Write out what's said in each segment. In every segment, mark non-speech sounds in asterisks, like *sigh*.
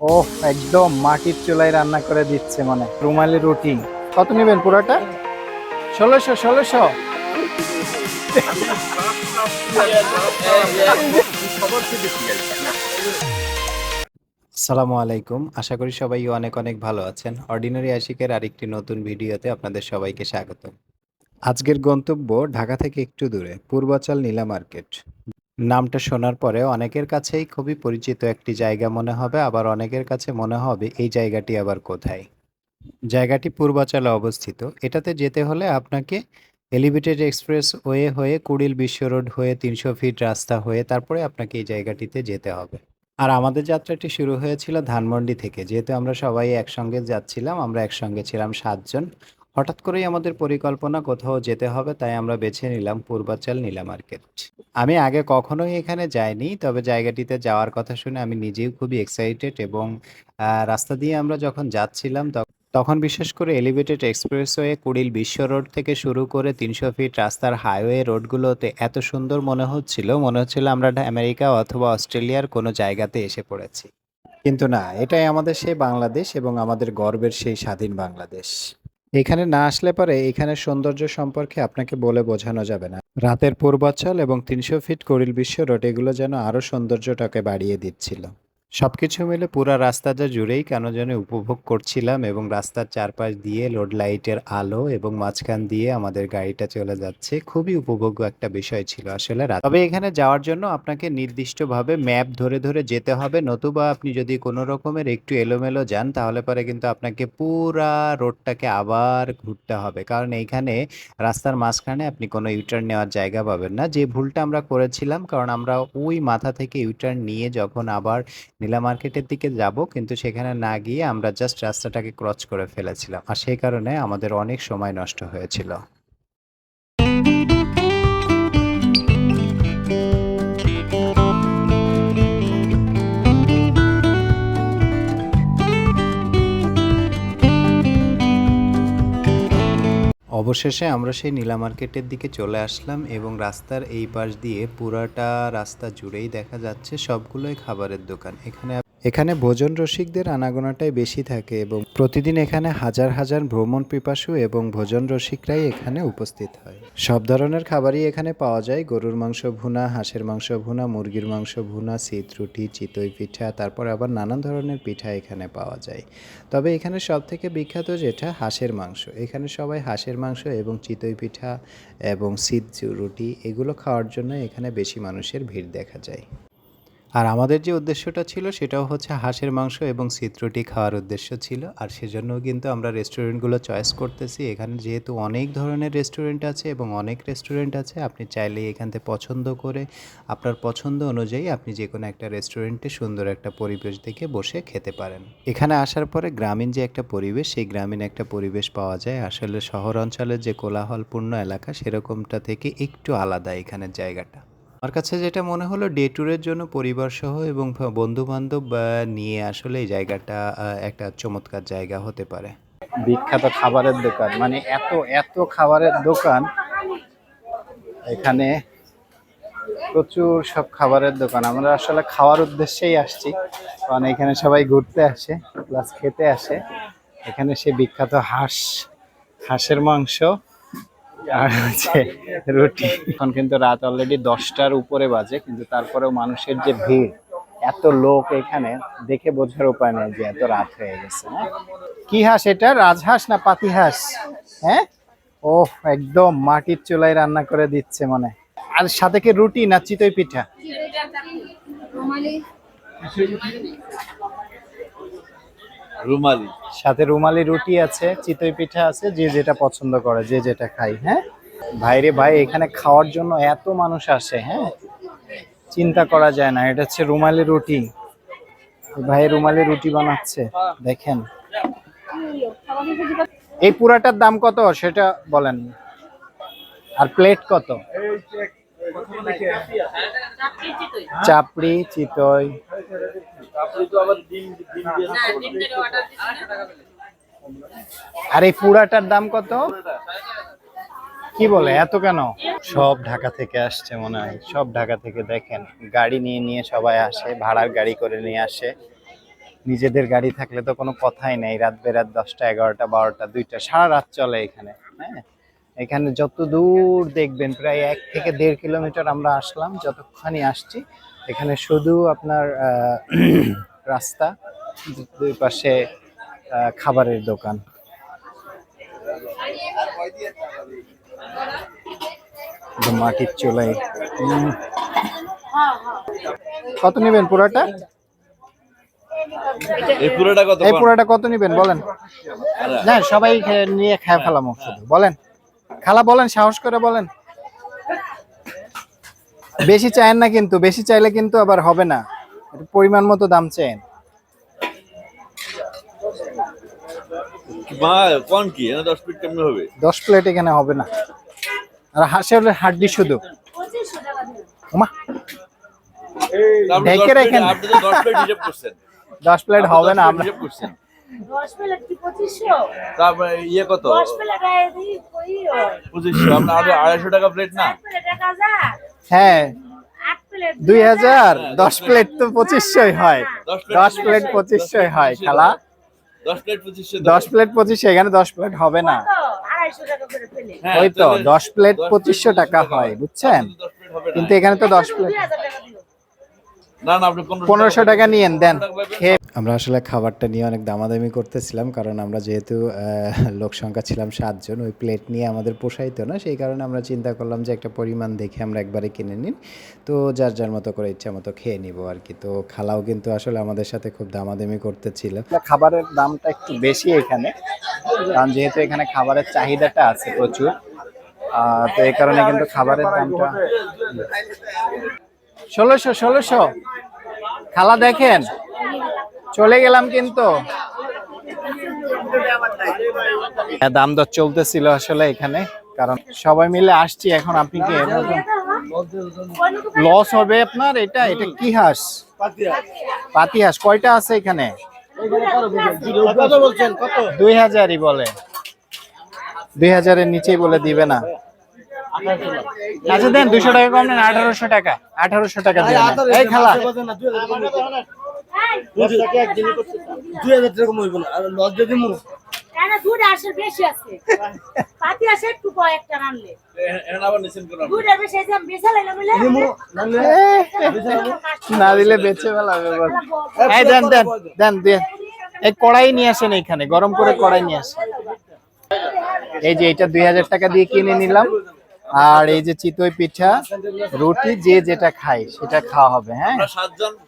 ও একদম মাটির চুলায় রান্না করে দিচ্ছে মানে। রুমালি রুটি। কত নেবেন পুরোটা? ষোলোশো ষোলোশো। আসসালামু আলাইকুম। আশা করি সবাই অনেক অনেক ভালো আছেন। অর্ডিনারি আশিকের আরেকটি নতুন ভিডিওতে আপনাদের সবাইকে স্বাগত আজকের গন্তব্য ঢাকা থেকে একটু দূরে, পূর্বাচল নীলা মার্কেট। নামটা শোনার পরে অনেকের কাছেই খুবই পরিচিত একটি জায়গা মনে হবে, আবার অনেকের কাছে মনে হবে এই জায়গাটি আবার কোথায়। জায়গাটি পূর্বাচলে অবস্থিত। এটাতে যেতে হলে আপনাকে এলিভেটেড এক্সপ্রেস ওয়ে হয়ে কুড়িল বিশ্ব রোড হয়ে তিনশো ফিট রাস্তা হয়ে তারপরে আপনাকে এই জায়গাটিতে যেতে হবে। আর আমাদের যাত্রাটি শুরু হয়েছিল ধানমন্ডি থেকে। যেহেতু আমরা সবাই একসঙ্গে যাচ্ছিলাম, আমরা একসঙ্গে ছিলাম সাতজন। হঠাৎ করেই আমাদের পরিকল্পনা কোথাও যেতে হবে, তাই আমরা বেছে নিলাম পূর্বাচল নীলা মার্কেট। আমি আগে কখনোই এখানে যাইনি, তবে জায়গাটিতে যাওয়ার কথা শুনে আমি নিজেও খুবই এক্সাইটেড এবং রাস্তা দিয়ে আমরা যখন যাচ্ছিলাম তখন তখন বিশেষ করে এলিভেটেড এক্সপ্রেসওয়ে কুড়িল বিশ্ব রোড থেকে শুরু করে তিনশো ফিট রাস্তার হাইওয়ে রোডগুলোতে এত সুন্দর মনে হচ্ছিল মনে হচ্ছিল আমরা আমেরিকা অথবা অস্ট্রেলিয়ার কোনো জায়গাতে এসে পড়েছি। কিন্তু না, এটাই আমাদের সেই বাংলাদেশ এবং আমাদের গর্বের সেই স্বাধীন বাংলাদেশ। এখানে না আসলে পরে এখানে সৌন্দর্য সম্পর্কে আপনাকে বলে বোঝানো যাবে না। রাতের পূর্বাচল এবং তিনশো ফিট করিল বিশ্ব রোড এগুলো যেন আরও সৌন্দর্যটাকে বাড়িয়ে দিচ্ছিল। সবকিছু মিলে পুরা রাস্তাটা জুড়েই কেন যেন উপভোগ করছিলাম এবং রাস্তার চারপাশ দিয়ে লোড লাইটের আলো এবং মাঝখান দিয়ে আমাদের গাড়িটা চলে যাচ্ছে। খুবই উপভোগ্য একটা বিষয় ছিল আসলে তবে এখানে যাওয়ার জন্য আপনাকে নির্দিষ্টভাবে ম্যাপ ধরে ধরে যেতে হবে। নতুবা আপনি যদি কোনো রকমের একটু এলোমেলো যান, তাহলে পরে কিন্তু আপনাকে পুরা রোডটাকে আবার ঘুরতে হবে। কারণ এইখানে রাস্তার মাঝখানে আপনি কোনো ইউটার্ন নেওয়ার জায়গা পাবেন না। যে ভুলটা আমরা করেছিলাম, কারণ আমরা ওই মাথা থেকে ইউটার্ন নিয়ে যখন আবার নীলা মার্কেটের দিকে যাব, কিন্তু সেখানে না গিয়ে আমরা জাস্ট রাস্তাটাকে ক্রস করে ফেলেছিলাম। আর সেই কারণে আমাদের অনেক সময় নষ্ট হয়েছিল। অবশেষে আমরা সেই নীলা মার্কেটের দিকে চলে আসলাম এবং রাস্তার এই পাশ দিয়ে পুরাটা রাস্তা জুড়েই দেখা যাচ্ছে সবগুলোই খাবারের দোকান। এখানে এখানে ভোজন রসিকদের আনাগোনাটাই বেশি থাকে এবং প্রতিদিন এখানে হাজার হাজার ভ্রমণ পিপাসু এবং ভোজন রসিকরাই এখানে উপস্থিত হয়। সব ধরনের খাবারই এখানে পাওয়া যায়। গরুর মাংস ভুনা, হাঁসের মাংস ভুনা, মুরগির মাংস ভুনা শীত রুটি, চিতই পিঠা, তারপর আবার নানান ধরনের পিঠা এখানে পাওয়া যায়। তবে এখানে সব থেকে বিখ্যাত যেটা হাঁসের মাংস। এখানে সবাই হাঁসের মাংস এবং চিতই পিঠা এবং শীত রুটি এগুলো খাওয়ার জন্য এখানে বেশি মানুষের ভিড় দেখা যায়। আর আমাদের যে উদ্দেশ্যটা ছিল সেটাও হচ্ছে হাঁসের মাংস এবং শীতরুটি খাওয়ার উদ্দেশ্য ছিল। আর সেজন্য কিন্তু আমরা রেস্টুরেন্টগুলো চয়েস করতেছি। এখানে যেহেতু অনেক ধরনের রেস্টুরেন্ট আছে এবং অনেক রেস্টুরেন্ট আছে, আপনি চাইলে এখান থেকে পছন্দ করে, আপনার পছন্দ অনুযায়ী আপনি যে কোনো একটা রেস্টুরেন্টে সুন্দর একটা পরিবেশ দেখে বসে খেতে পারেন। এখানে আসার পরে গ্রামীণ যে একটা পরিবেশ, সেই গ্রামীণ একটা পরিবেশ পাওয়া যায়। আসলে শহর অঞ্চলের যে কোলাহলপূর্ণ এলাকা, সেরকমটা থেকে একটু আলাদা এখানের জায়গাটা। আমার কাছে যেটা মনে হলো ডে ট্যুরের জন্য পরিবার সহ এবং বন্ধু বান্ধব নিয়ে আসলে এই জায়গাটা একটা চমৎকার জায়গা হতে পারে। বিখ্যাত খাবারের দোকান। মানে এত এত খাবারের দোকান, এখানে প্রচুর সব খাবারের দোকান। আমরা আসলে খাওয়ার উদ্দেশ্যেই আসছি, কারণ এখানে সবাই ঘুরতে আসে প্লাস খেতে আসে। এখানে সে বিখ্যাত হাঁস, হাঁসের মাংস আর হচ্ছে রুটি। এখন কিন্তু রাত অলরেডি দশটার উপরে বাজে, কিন্তু তারপরেও মানুষের যে ভিড়, এত লোক এখানে, দেখে বোঝার উপায় নেই যে এত রাত হয়ে গেছে হ্যাঁ? কি হাঁস এটা? রাজহাঁস না পাতি হাঁস হ্যাঁ? ও একদম মাটির চুলায় রান্না করে দিচ্ছে মানে। আর সাথে কি রুটি না চিতই পিঠা? রুমালি। সাথে রুমালি রুটি আছে, চিতই পিঠা আছে, যে যেটা পছন্দ করে, যে যেটা খাই হ্যাঁ? ভাইরে ভাই, এখানে খাওয়ার জন্য এত মানুষ আসে হ্যাঁ? চিন্তা করা যায় না, এটা হচ্ছে রুমালি রুটি। ভাই রুমালি রুটি বানাচ্ছে, দেখেন। এই পুরাটার দাম কত? সেটা বলেন। আর প্লেট কত? চাপড়ি, চিতই। আর এই পুরাটার দাম কত? কি বলে এত কেন? সব ঢাকা থেকে আসছে মনে হয়। সব ঢাকা থেকে দেখেন গাড়ি নিয়ে নিয়ে সবাই আসে ভাড়ার গাড়ি করে নিয়ে আসে। নিজেদের গাড়ি থাকলে তো কোনো কথাই নেই। রাত বেরাত দশটা এগারোটা বারোটা দুইটা সারা রাত চলে এখানে হ্যাঁ? এখানে যত দূর দেখবেন প্রায় এক থেকে দেড় কিলোমিটার আমরা আসলাম যতক্ষণই আসছি এখানে শুধু আপনার আহ, *clears throat* রাস্তা দুই পাশে খাবারের দোকান। মাটির চুলাই কত নেবেন পুরাটা? এই পুরোটা কত এই পুরাটা কত নেবেন বলেন? না সবাই নিয়ে খায় ফেলাম শুধু বলেন। খালা বলেন সাহস করে বলেন। বেশি চায়েন না কিন্তু বেশি চাইলে কিন্তু আবার হবে না। একটু পরিমাণ মতো দাম চাইন কোন কি? দশ কেমনে হবে? দশ প্লেট এখানে হবে না। আর হাঁসের হাড্ডি শুধু। ঢেকে রাখেন। আপনি তো দশ প্লেট প্লেট হবে না আমরা। প্লেট ইয়ে কত? প্লেট হয় পঁচিশশো আপনার আড়াইশো টাকা প্লেট না? প্লেট হ্যাঁ দুই হাজার। দশ প্লেট তো পঁচিশশোই হয়। দশ প্লেট পঁচিশশোই হয় খালা। দশ প্লেট পঁচিশশো প্লেট এখানে দশ প্লেট হবে না। তো আড়াইশো টাকা করে প্লেট হ্যাঁ, ওই তো দশ প্লেট পঁচিশশো টাকা হয় বুঝছেন? প্লেট। কিন্তু এখানে তো দশ প্লেট না আপনি পনেরোশো টাকা নিয়েন দেন। খেয়ে আমরা আসলে খাবারটা নিয়ে অনেক দামাদামি করতেছিলাম, কারণ আমরা যেহেতু লোক সংখ্যা ছিলাম সাতজন, ওই প্লেট নিয়ে আমাদের পোষাইতো না, সেই কারণে আমরা চিন্তা করলাম যে একটা পরিমাণ দেখে আমরা একবারে কিনে নিন তো যার যার মতো করে ইচ্ছা মতো খেয়ে নিব আর কি। তো খালাও কিন্তু আসলে আমাদের সাথে খুব দামাদামি করতেছিল। খাবারের দামটা একটু বেশি এখানে, কারণ যেহেতু এখানে খাবারের চাহিদাটা আছে প্রচুর তো এই কারণে কিন্তু খাবারের দামটা ষোলোশো ষোলোশো, খালা দেখেন। চলে গেলাম কিন্তু। হ্যাঁ, দাম দর চলতেছিল আসলে এখানে কারণ সবাই মিলে আসছি এখন আপনি কি? লস হবে আপনার এটা এটা কি হাঁস? পাতি হাঁস কয়টা আছে এখানে? দুই হাজারই বলে। দুই হাজারের নিচেই বলে দিবে না। আচ্ছা দেন দুশো টাকা কম নেন আঠারোশো টাকা আঠারোশো টাকা খালা। দুধ বেশি আছে না দিলে বেঁচে ফেলাবে এই দেন দেন দেন দেন এই কড়াই নিয়ে আসেন এখানে গরম করে কড়াই নিয়ে আসেন। এই যে এটা দুই হাজার টাকা দিয়ে কিনে নিলাম। আর এই যে চিতই পিঠা রুটি যে যেটা খায় সেটা খাওয়া হবে হ্যাঁ?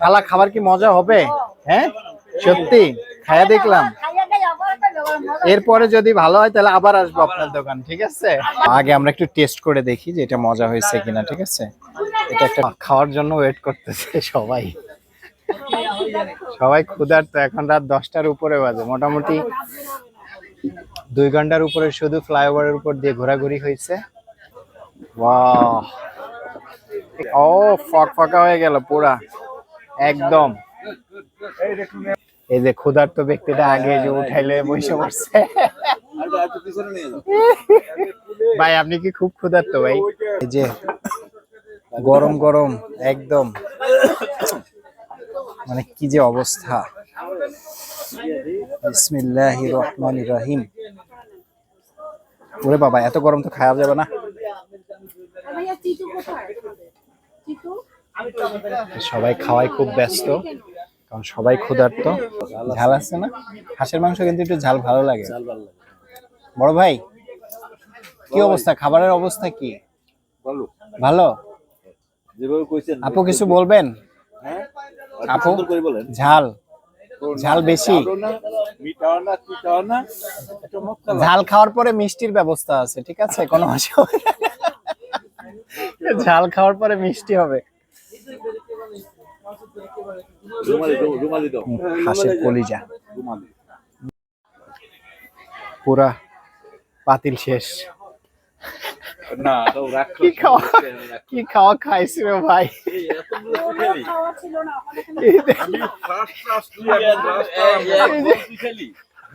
খালা খাবার কি মজা হবে? হ্যাঁ? সত্যি? খায়া দেখলাম। এরপরে যদি ভালো হয় তাহলে আবার আসব আপনার দোকান ঠিক আছে? আগে আমরা একটু টেস্ট করে দেখি যে এটা মজা হয়েছে কিনা ঠিক আছে? এটা একটা খাওয়ার জন্য ওয়েট করতেছে সবাই। সবাই ক্ষুধার্ত এখন রাত দশটার উপরে বাজে। মোটামুটি দুই ঘণ্টার উপরে শুধু ফ্লাইওভারের উপর দিয়ে ঘোরাঘুরি হয়েছে। ও ফক ফকা হয়ে গেল পুরা। একদম। এই যে ক্ষুধার্ত ব্যক্তিটা আগে যে উঠাইলে বসে পড়ছে। ভাই, আপনি কি খুব ক্ষুধার্ত ভাই? এই যে গরম গরম, একদম। মানে কি যে অবস্থা। বিসমিল্লাহির রহমানির রহিম। ওরে বাবা, এত গরম তো খাওয়া যাবে না। সবাই খাওয়াই খুব ব্যস্ত কারণ সবাই ক্ষুধার্ত। ঝাল আছে না? হাঁসের মাংস কিন্তু একটু ঝাল ভালো লাগে। বড় ভাই কি অবস্থা? খাবারের অবস্থা কি? ভালো। আপু কিছু বলবেন? হ্যাঁ? আপু ঝাল। ঝাল বেশি। ঝাল খাওয়ার পরে মিষ্টির ব্যবস্থা আছে ঠিক আছে? কোনো অসুবিধা। ঝাল খাওয়ার পরে মিষ্টি হবে। হাঁসের কলিজা। পুরা পাতিল শেষ। না কি খাওয়া কি খাওয়া খাইছি রে ভাই?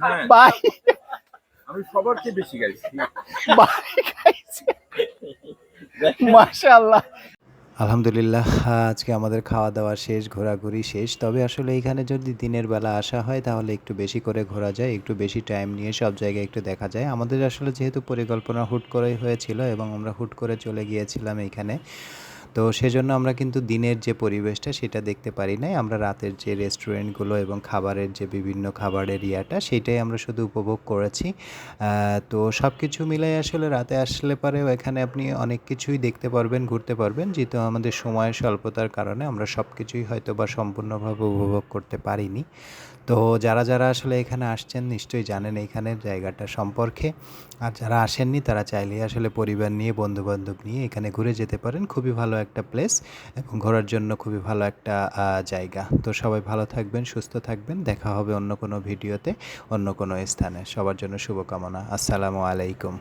আমি ভাই সবার চেয়ে বেশি গাইছি ভাই খাইছে। *laughs* মাশাআল্লাহ। আলহামদুলিল্লাহ, আজকে আমাদের খাওয়া দাওয়া শেষ, ঘোরাঘুরি শেষ। তবে আসলে এখানে যদি দিনের বেলা আসা হয়, তাহলে একটু বেশি করে ঘোরা যায়, একটু বেশি টাইম নিয়ে সব জায়গায় একটু দেখা যায়। আমাদের আসলে যেহেতু পরিকল্পনা হুট করেই হয়েছিল এবং আমরা হুট করে চলে গিয়েছিলাম এইখানে তো সেজন্য আমরা কিন্তু দিনের যে পরিবেশটা সেটা দেখতে পারি নাই। আমরা রাতের যে রেস্টুরেন্টগুলো এবং খাবারের যে বিভিন্ন খাবারের ইয়াটা সেটাই আমরা শুধু উপভোগ করেছি। তো সব কিছু মিলাই আসলে রাতে আসলে পরেও এখানে আপনি অনেক কিছুই দেখতে পারবেন, ঘুরতে পারবেন। যেহেতু আমাদের সময়ের স্বল্পতার কারণে আমরা সব কিছুই হয়তো বা সম্পূর্ণভাবে উপভোগ করতে পারিনি। তো যারা যারা আসলে এখানে আসছেন নিশ্চয়ই জানেন এইখানের জায়গাটা সম্পর্কে। আর যারা আসেননি তারা চাইলেই আসলে পরিবার নিয়ে, বন্ধুবান্ধব নিয়ে এখানে ঘুরে যেতে পারেন। খুবই ভালো একটা প্লেস এবং ঘোরার জন্য খুবই ভালো একটা জায়গা। তো সবাই ভালো থাকবেন, সুস্থ থাকবেন। দেখা হবে অন্য কোনো ভিডিওতে, অন্য কোনো স্থানে। সবার জন্য শুভকামনা। আসসালামু আলাইকুম।